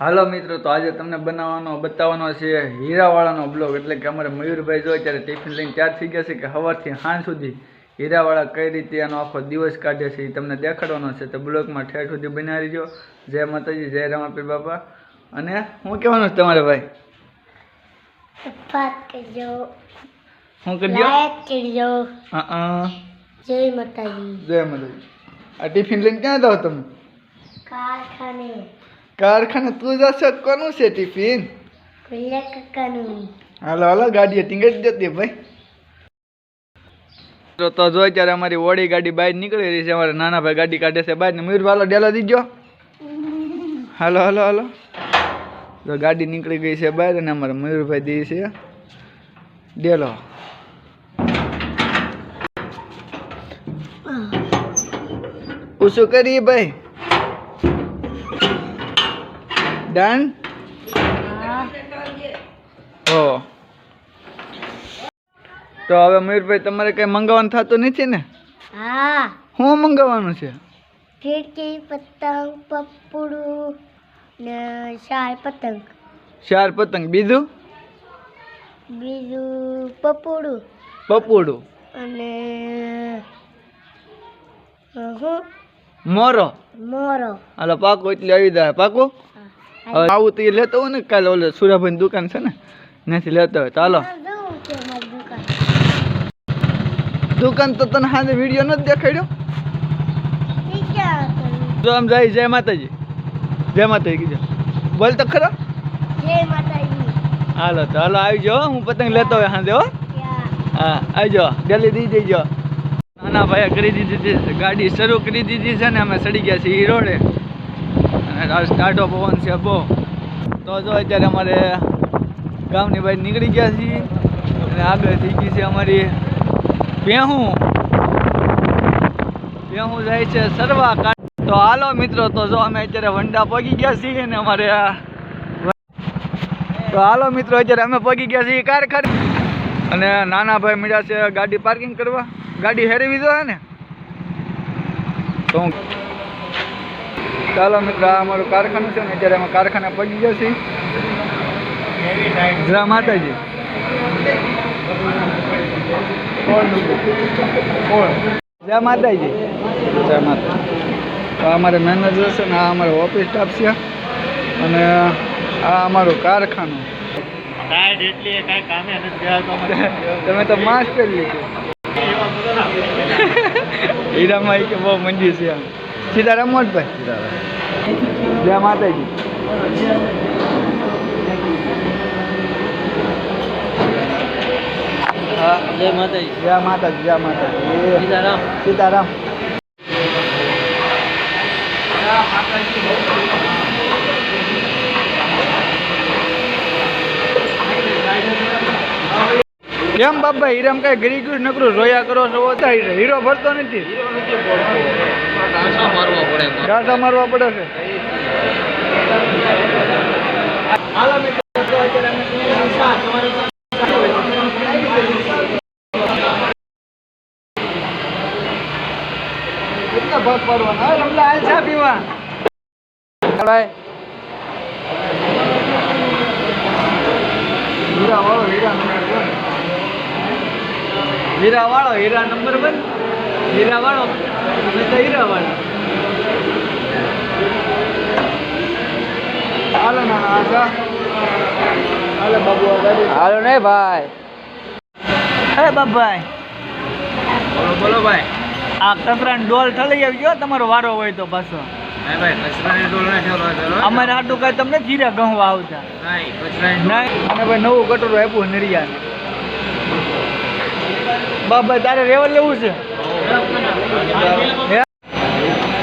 હાલો મિત્રો તો આજે તમને બનાવવાનો બતાવવાનો છે હીરાવાળાનો બ્લોગ. એટલે કે અમારે મયુરભાઈ જોઈએ ત્યારે ટિફિન લઈને ત્યાર થઈ ગયા છે કે સવારથી સાંજ સુધી હીરાવાળા કઈ રીતે આનો આખો દિવસ કાઢે છે એ તમને દેખાડવાનો છે. તો બ્લોગમાં ઠેઠ સુધી બનાવી જો જય માતાજી જય રામાપીર બાપા. અને હું કહેવાનું છે તમારે ભાઈ? હું કરી કરજો. હા જય માતાજી. જય માતાજી. આ ટિફિન લઈને ક્યાં જાઓ તમે? કારખાને. કારખાને તું જશો કોનું છે ટિફિન? હાલો હાલો ગાડીએ ટીંગડી જતી ભાઈ. તો તો જો અત્યારે અમારી ઓડી ગાડી બહાર નીકળી રહી છે અમારા નાના ભાઈ ગાડી કાઢે છે બહાર ને મયુર હાલો ડેલો દીજો હાલો હાલો હાલો. તો ગાડી નીકળી ગઈ છે બહાર અને અમારા મયુરભાઈ દે છે. ડેલો. શું કરીએ ભાઈ. ડન હો. તો હવે મયુરભાઈ તમારે કઈ મંગાવવાનું થતું નથી ને? હા. શું મંગાવવાનું છે? ફિરકી પતંગ પપડું ને શાલ પતંગ. ચાર પતંગ. બીજું? બીજું પપડું. પપડું. અને હું? મોરો. મોરો. હાલો પાકો એટલે આવી જાય. પાકો? હવે આવું તો એ લેતો હોય ને કાલે ઓલે સુરાભાઈ દુકાન છે ને નથી લેતો હોય. તો હાલો મારી દુકાન. તો તને સાંજે વીડિયો નથી દેખાડ્યો? જો આમ જાય જય માતાજી. જય માતાજી કીધું. બોલ તો ખરો. જય માતાજી. હાલો તો હાલો આવી જાઓ હું. પતંગ લેતો હોય સાંજે હો. ક્યાં? આવી જાઓ. જલ્દી દઈ દેજો. નાના ભાઈએ કરી દીધી છે ગાડી શરૂ કરી દીધી છે ને અમે સડી ગયા છીએ ઈ રોડે અને આ ટાઢો પવન છે બહુ. તો જો અત્યારે અમારે ગામની બહાર નીકળી ગયા છીએ અને આગળ થઈ ગઈ છે અમારી ભેહું ભેહું જાય છે સરવા તો હાલો મિત્રો, તો જો અમે અત્યારે વંડા પગી ગયા છીએ ને અમારે તો હાલો મિત્રો, અત્યારે અમે પગી ગયા છીએ કારખાને. અને નાના ભાઈ મળ્યા છે ગાડી પાર્કિંગ કરવા. ગાડી હેરવી દો ને? તો ચાલો મિત્રો, આ અમારું કારખાનું છે ને, અત્યારે અમે કારખાને ગયા છીએ. જય માતાજી. જય માતાજી. જય માતા અમારે મેનેજર છે ને, આ અમારો ઓફિસ સ્ટાફ છે. અને આ અમારું કારખાનું. તમે તો માસ્ટર લીધું. હીરામાં કે બહુ મંજી છે આમ સીતારામ મોટભાઈ જય માતાજી. જય માતાજી. જય માતાજી જય માતાજી. સીતારામ. સીતારામ. કેમ બાબા હીરામ કઈ ગરી ગયું નકરું રોયા કરો છો? હીરો ભરતો નથી. ગાંઠા મારવા પડે છે. ભાગ પાડવાના? રમલા હાલ ચા પીવા. હીરા વાળો હીરા નંબર વન હીરા વાળો હીરા નંબર વન હીરા વાળો અમે તો હીરા વાળા હાલો ના આશા હાલો બાબુ હાલો ને ભાઈ. હે બાબાઈ બોલો બોલો ભાઈ. આ કચરાની ડોલ ઠલી આવી ગયો તમારો વારો હોય તો પાછો. અમારે આટલું કઈ તમને જીરા ઘઉં આવતા અને ભાઈ નવું કટોરું આપ્યું નરિયાને. બાબા તારે રેવલ લેવું છે?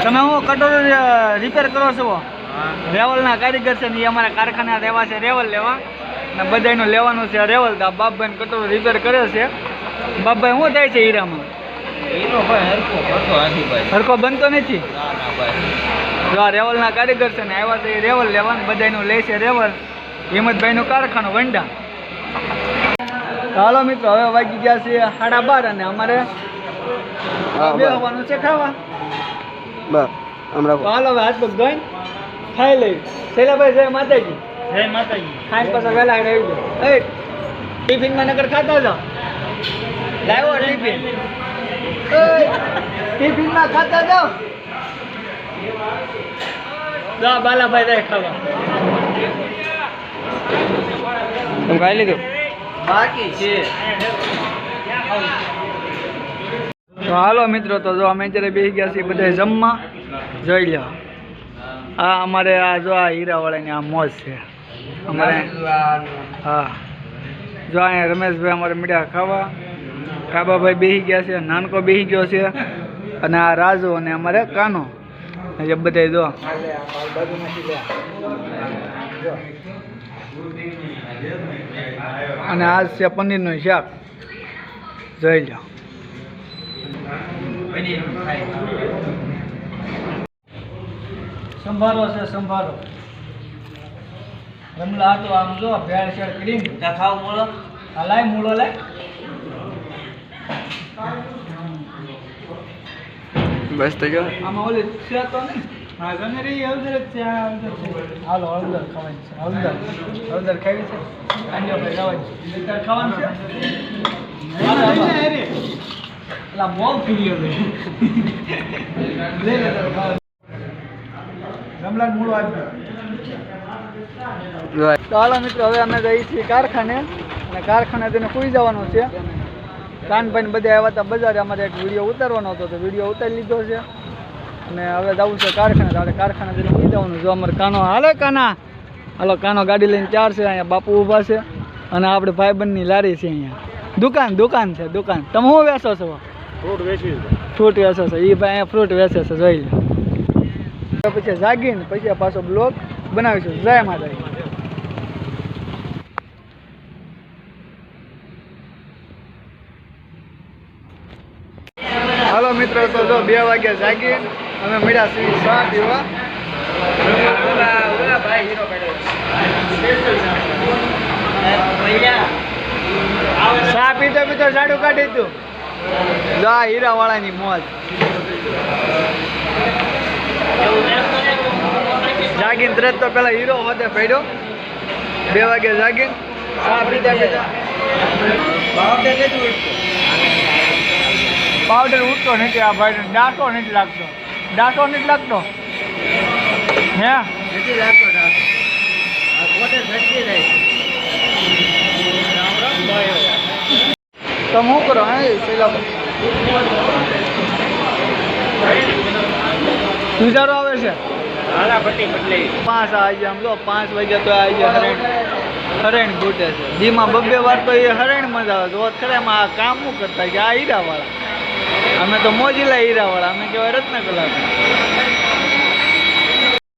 તમે હું કટોરો રિપેર કરો છો? રેવલના કારીગર છે ને એ અમારા કારખાના રહેવા છે રેવલ લેવા. ને બધાયનું લેવાનું છે રેવલ તો બાપભાઈ કટોરો રિપેર કરે છે. બાપભાઈ શું થાય છે હીરામાં? હરકો બનતો નથી? જો આ રેવલના કારીગર છે ને આવ્યા છે એ રેવલ ને બધાનું લે છે રેવલ. હિંમતભાઈનું કારખાનું વંડા. હાલો મિત્રો હવે વાગી ગયા છે સાડા બાર અને અમારે બે હોવાનું છે ખાવા. બસ હમણાં હાલો હાથ પગ ધોઈને ખાઈ લઈ શૈલાભાઈ જય માતાજી. જય માતાજી. ખાઈ પાછા વહેલા આવી જાઓ. ટિફિનમાં નગર ખાતા જાઓ. લાવ્યો ટિફિન? એ, ટિફિનમાં ખાતા જાઓ. જા બાલાભાઈ જાય ખાવા. તમે ખાઈ લીધું? બાકી છે. તો હાલો મિત્રો, તો જો અમે અત્યારે બેસી ગયા છીએ બધા જમવા. જોઈ લો આ અમારે આ જો આ હીરાવાળાની આ મોજ છે. અમારે હા. જો અહીંયા રમેશભાઈ અમારે મીઠા ખાવા. કાબાભાઈ બેસી ગયા છે, નાનકો બેસી ગયો છે, અને આ રાજુ અને અમારે કાનો. જે બધા જો. અને આ છે પનીરનું શાક. જોઈ લો સંભારો છે સંભારો. રમલા તો આમ જો ભેળ શેળ કરીને. ત્યાં ખાવ બોલો. આ લાય મૂળો લે બસ તો ગયો. આમાં ઓલી છે તો નહીં. હા ગમે રહી હળદર જ છે હળદર છે. હાલો હળદર ખાવાની છે હળદર. હળદર ખાવી છે? આંજો ભાઈ ખાવાની છે. ખાવાનું છે? ચાલો તારે ખાવાનું. રમલાલ મૂળો હાલો મિત્રો, હવે અમે જઈએ છીએ કારખાને અને કારખાને તેને કુઈ જવાનું છે. કાનભાઈ ને બધા આવ્યા હતા બજારે, અમારે એક વીડિયો ઉતારવાનો હતો, તો વીડિયો ઉતારી લીધો છે. અને હવે જવું છે કારખાને આપણે કારખાને જઈને કુઈ જવાનું જો અમારે કાનો, હાલે કાના. હાલો, કાનો ગાડી લઈને ચાર છે, અહીંયા બાપુ ઊભા છે. અને આપણે ભાઈબંધની લારી છે અહીંયા. દુકાન દુકાન છે, દુકાન. તમે શું વેચો છો? ફ્રૂટ વેચી ફ્રૂટ વેચે છે. એ ભાઈ ફ્રૂટ વેચે છે, જોઈ લે પછી જાગીને પછી પાછો બ્લોક બનાવીશું. જય માતાજી. હાલો મિત્રો, તો જો બે વાગ્યા જાગી અમે મળ્યા છીએ ચા પીવા? ચા પીતો પીતો ઝાડુ કાઢી તું જો હીરા વાળાની મોજ. જાગીન તરત તો પેલા હીરો હોતે પડ્યો. બે વાગે જાગીન. ચા પીતા પીતા પાવડર ઉઠતો નથી આ ભાઈ ડાટો નથી લાગતો. ડાટો નથી લાગતો. હે? નથી લાગતો ડાટો. પોતે સચ્ચી રહે તમે શું કરો હે શૈલા સુધારો આવે છે? પાંચ આવી ગયા આમ જો પાંચ વાગ્યા તો આવી ગયા હરેણ. હરેણ ઘૂટે છે. દીમાં બબ્બે વાર તો એ હરેણ મજા આવે જો ખરે એમાં આ કામ શું કરતા કે આ હીરાવાળા. અમે તો મોજીલા હીરાવાળા. અમે કહેવાય રત્ન કલાકાર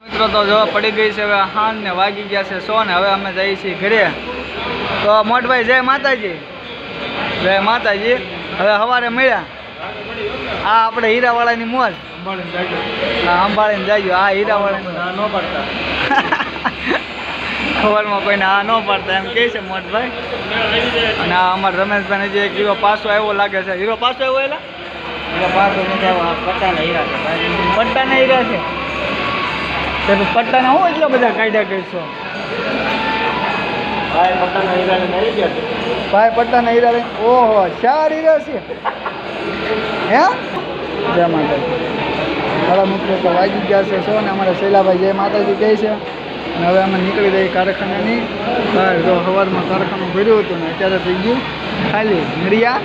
મિત્રો તો જોવા પડી ગઈ છે. હવે હાન ને વાગી ગયા છે સો ને. હવે અમે જઈએ છીએ ઘરે. તો મોટભાઈ જય માતાજી. જય માતાજી. હવે સવારે મળ્યા. આ આપણે હીરાવાળાની મોજ. હા અંબાળીને જાજો. આ હીરાવાળા ન પડતા ખબરમાં કોઈને આ ન પાડતા એમ કહે છે મોટભાઈ. અને આ અમારા રમેશભાઈ જે એક હીરો પાછો આવ્યો લાગે છે. હીરો પાછો આવ્યો એલા? એટલે પાછો નથી આવ્યો. પટ્ટાના હીરા છે. પટ્ટાના હીરા છે? તે પટ્ટાના હું એટલા બધા કાયદા કરશો. ભાઈ પટ્ટાના હીરાને મળી ગયા છે. ભાઈ પટ્ટાના હીરા લઈને ઓહો ચાર હીરા છે હે? જય માતાજી. મારા મિત્રો, તો વાગી ગયા છે શું ને અમારા શૈલાભાઈ જય માતાજી કહે છે. અને હવે અમે નીકળી જઈએ કારખાનાની. બહાર જો સવારમાં કારખાનું ભર્યું હતું ને અત્યારે થઈ ગયું ખાલી નડિયા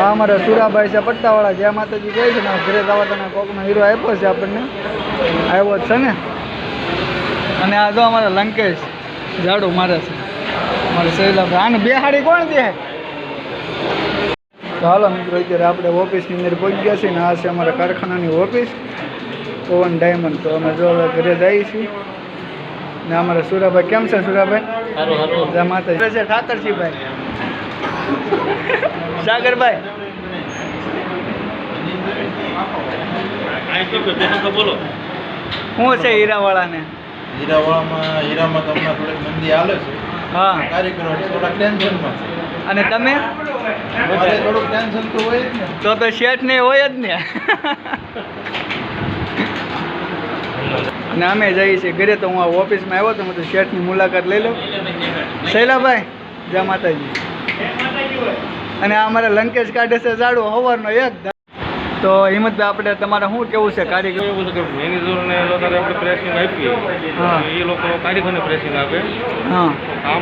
આ અમારા સુરાભાઈ છે, પટ્ટાવાળા. જય માતાજી કહે છે ને ઘરે જવા તને કોકનો હીરો આપ્યો છે આપણને. આવ્યો છે ને. અને આ જો અમારા લંકેશ ઝાડુ મારે છે. મારે શૈલાભાઈ આને બે હાડી કોણ દે તો હાલો મિત્રો અત્યારે આપણે ઓફિસની અંદર પહોંચી ગયા છીએ ને આ છે અમારા કારખાનાની ઓફિસ પવન ડાયમંડ તો અમે જો ઘરે જઈએ છીએ. ને અમારા સુરાભાઈ કેમ છે સુરાભાઈ? સારું સારું જય છે ઠાકરસિંહભાઈ સાગરભાઈ. કાંઈ તો બોલો. શું છે હીરાવાળાને? હીરાવાળામાં હીરામાં તમને થોડીક મંદી હાલે છે. હા. કારીગરો ટેન્શનમાં અને તમે? થોડુંક ટેન્શન તો હોય જ ને. તો તો શેઠ ને હોય જ ને. અને અમે જઈએ છીએ ઘરે તો હું આ ઓફિસમાં આવ્યો તો મેં તો શેઠની મુલાકાત લઈ લઉં શૈલાભાઈ જય માતાજી. અને આ અમારા લંકેશ કાઢે છે ઝાડો સવારનો એક તો હિંમતભાઈ આપણે તમારે શું કેવું છે કારીગર એવું છે કે મેનેજરને લોકોને આપણે પ્રેસિંગ આપીએ. હા. એ લોકો કારીગરને પ્રેસિંગ આપે. હા.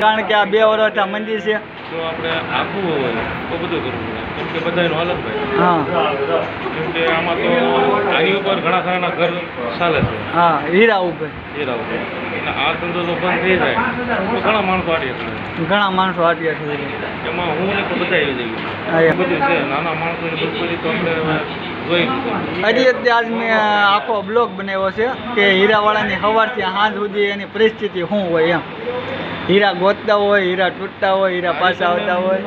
કારણ કે આ બે વર્ષ આ મંદિર છે. તો આપણે આખું હોય તો બધું કરવું કેમ કે બધાનું હાલત ભાઈ. હા. કેમ કે આમાં તો આની ઉપર ઘણા ખરાના ઘર ચાલે છે. હા હીરા ઉપર. હીરા ઉપર. અને આ ધંધો તો બંધ થઈ જાય. તો ઘણા માણસો આડીએ કરે ઘણા માણસો આટ્યા છે. એમાં હું ને બધા આવી જઈએ. બધું છે. નાના બિલકુલ તો આપણે એટલે જ આજ મેં આખો બ્લોગ બનાવ્યો છે કે હીરાવાળાની સવારથી સાંજ સુધી એની પરિસ્થિતિ શું હોય એમ. હીરા ગોતતા હોય હીરા તૂટતા હોય હીરા પાછા આવતા હોય.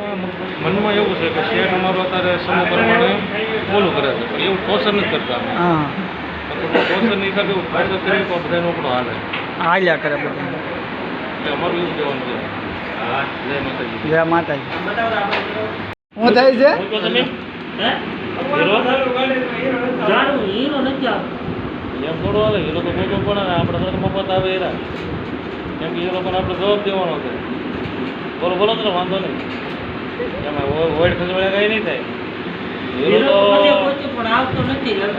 મનમાં એવું છે કે શેર અમારો અત્યારે સમૂહ પ્રમાણે બોલું કરે છે પણ એવું ટોર્ચર નથી કરતા. હા. ટોસર નહીં થાય એવું ફાયદો કરીએ તો બધા નોકરો હાલે હાલ્યા કરે બધા. અમારું એવું કહેવાનું છે. જય માતાજી. જય માતાજી. શું થાય છે? એમ થોડો હાલે હીરો તો મોટો પણ આપણે તો મફત આવે હીરા કેમ કે હીરો પણ આપણે જવાબ દેવાનો છે. બોલો બોલો તો વાંધો નહીં. એમાં વોઈડ ખસવાડે કાંઈ નહીં થાય. હીરો તો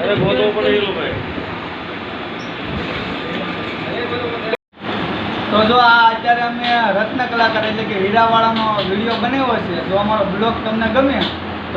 અરે ગોતવો પડે હીરો ભાઈ. તો જો આ અત્યારે અમે રત્ન કલાકાર એટલે કે હીરાવાળાનો વીડિયો બનાવ્યો છે જો અમારો બ્લોગ તમને ગમે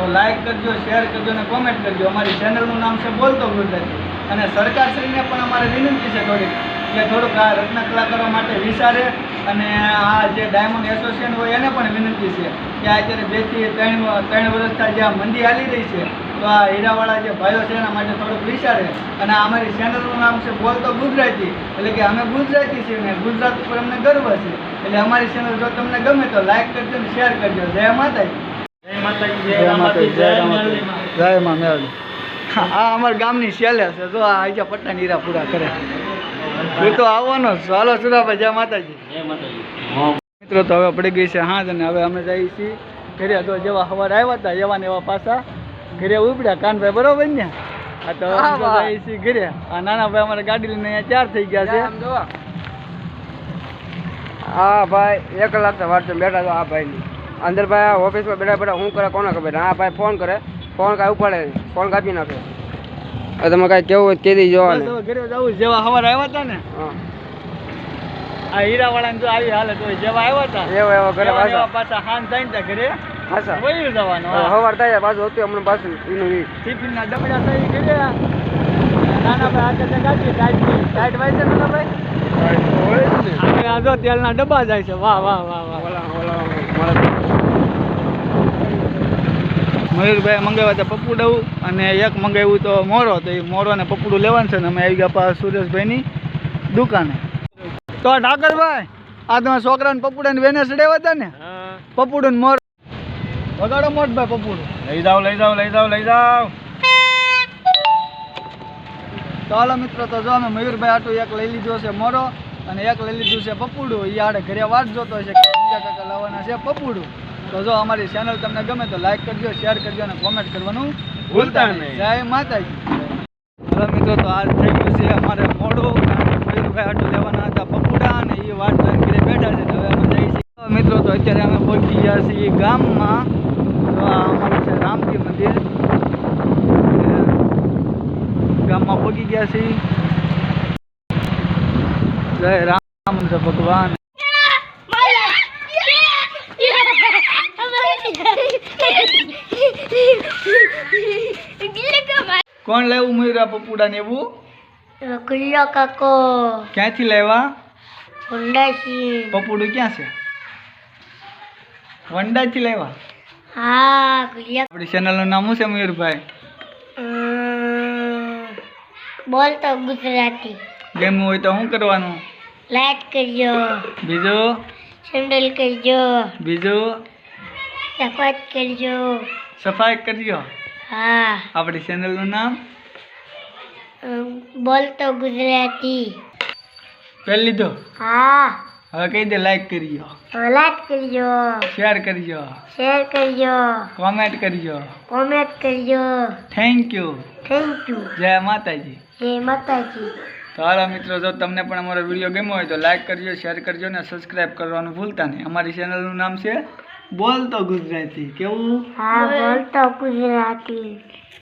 તો લાઇક કરજો શેર કરજો અને કોમેન્ટ કરજો. અમારી ચેનલનું નામ છે બોલતો ગુજરાતી અને સરકારશ્રીને પણ અમારે વિનંતી છે થોડીક કે થોડુંક આ રત્ન કલાકારો માટે વિચારે અને આ જે ડાયમંડ એસોસિએશન હોય એને પણ વિનંતી છે કે અત્યારે બેથી ત્રણ ત્રણ વર્ષથી જે આ મંદી હાલી રહી છે, તો આ હીરાવાળા જે ભાઈઓ છે એના માટે થોડુંક વિચારે. અને અમારી ચેનલનું નામ છે બોલતો ગુજરાતી, એટલે કે અમે ગુજરાતી છીએ ને ગુજરાત ઉપર અમને ગર્વ છે. એટલે અમારી ચેનલ જો તમને ગમે તો લાઇક કરજો અને શેર કરજો. જય માતાજી. જય માતાજી જય માતાજી જય માતાજી મેળવી આ અમારા ગામની શેલે છે જો આ આજા પટ્ટા નીરા પૂરા કરે. હું તો આવવાનો જ. ચાલો સુરાભાઈ જય માતાજી. જય માતાજી. મિત્રો તો હવે પડી ગઈ છે હા અને હવે અમે જઈએ છીએ ઘરે. તો જેવા સવારે આવ્યા હતા એવા ને એવા પાછા ઘરે ઉપડ્યા. કાનભાઈ બરોબર ને? આ તો જઈએ છીએ ઘરે. આ નાના ભાઈ અમારે ગાડી લઈને અહીંયા ચાર થઈ ગયા છે. હા ભાઈ એક કલાક તો વાટ બેઠા તો આ ભાઈ અંદર ભાઈ ઓફિસમાં બેઠા બેઠા હું કરે કોને ખબર? આ ભાઈ ફોન કરે. ફોન કાંઈ ઉપાડે ફોન કાપી નાખે. તમે કાંઈ કેવું હોય કે કહી દેજો ઘરે જવું જેવા સવાર આવ્યા હતા ને હા. આ હીરાવાળાને જો આવી હાલત હોય જેવા આવ્યા હતા એવા એવો ઘરે ને પાછા. પાછા હાન થાય ને ત્યાં ઘરે હા સર. વયું જવાનું હા. સવાર થાય પાછું હતું હમણાં પાછું એનું ઈ. ટિફિનના ડબડા સહી કર્યા નાના ભાઈ આગળ ગાડી ટાઈટ ટાઈટ વાય છે નાના ભાઈ. આ જો તેલના ડબ્બા જાય છે. વાહ વાહ વાહ વાહ. ઓલા ઓલા મળે મયુરભાઈ મંગાવ્યા હતા પપ્પુડવું અને એક મંગાવ્યું તો મોરો તો એ મોરો ને પપ્પુડું લેવાનું છે ને અમે આવી ગયા પાછા સુરેશભાઈની દુકાને. તો ઠાકરભાઈ આ તમે છોકરાને પપ્પુડાને વેને ચડાવ્યા હતા ને? પપ્પુડું ને મોરો. વગાડો મોટભાઈ પપ્પુડું લઈ જાઓ લઈ જાઓ લઈ જાઓ લઈ જાઓ. તો હાલો મિત્રો તો જો અમે મયુરભાઈ આટું એક લઈ લીધો છે મોરો અને એક લઈ લીધું છે પપુડું. એ આડે ઘરે વાત જોતો છે કે બીજા કાકા લાવવાના છે પપુડું. તો જો અમારી ચેનલ તમને ગમે તો લાઈક કરજો શેર કરજો અને કોમેન્ટ કરવાનું ભૂલતા નહીં. જય માતાજી. હવે મિત્રો તો આજ થઈ ગયું છે અમારે મોડું. મયુરભાઈ આટું લેવાના હતા પપુડા અને એ વાત જોઈને ઘરે બેઠા છે. તો હવે અમે જઈ છીએ. મિત્રો તો અત્યારે અમે પહોંચી ગયા છીએ ગામમાં. તો આ અમારું છે રામજી મંદિર. ગામમાં પહોંચી ગયા છીએ. જય રામચંદ્ર ભગવાન. લાવ્યું મયુરા પપુડા ને એવું? ગુલ્લો કાકો. ક્યાંથી લાવ્યા ઉંડાસી પપુડું ક્યાં છે? વંડાથી લાવ્યા હા ગુલ્લો આપણી ચેનલનું નામ શું છે મયુરભાઈ? બોલતો ગુજરાતી. ગેમ હોય તો શું કરવાનું? લાઈક કરજો. બીજું? સેન્ડલ કરજો. બીજું? સફાઈ કરજો. સફાઈ કરજો. હા. આપણી ચેનલનું નામ? બોલતો ગુજરાતી. પહેલી લીધો? હા. હવે કહી દે લાઈક કરજો. લાઈક કરજો. શેર કરજો. શેર કરજો. કોમેન્ટ કરજો. કોમેન્ટ કરજો. થેન્ક યુ થેન્ક યુ જય માતાજી. જય માતાજી. તો હાલો મિત્રો જો તમને પણ અમારો વીડિયો ગમ્યો હોય તો લાઈક કરજો શેર કરજો ને સબસ્ક્રાઈબ કરવાનું ભૂલતા નહીં. અમારી ચેનલનું નામ છે બોલ તો ગુજરાતી. કેવું? હા બોલતો ગુજરાતી.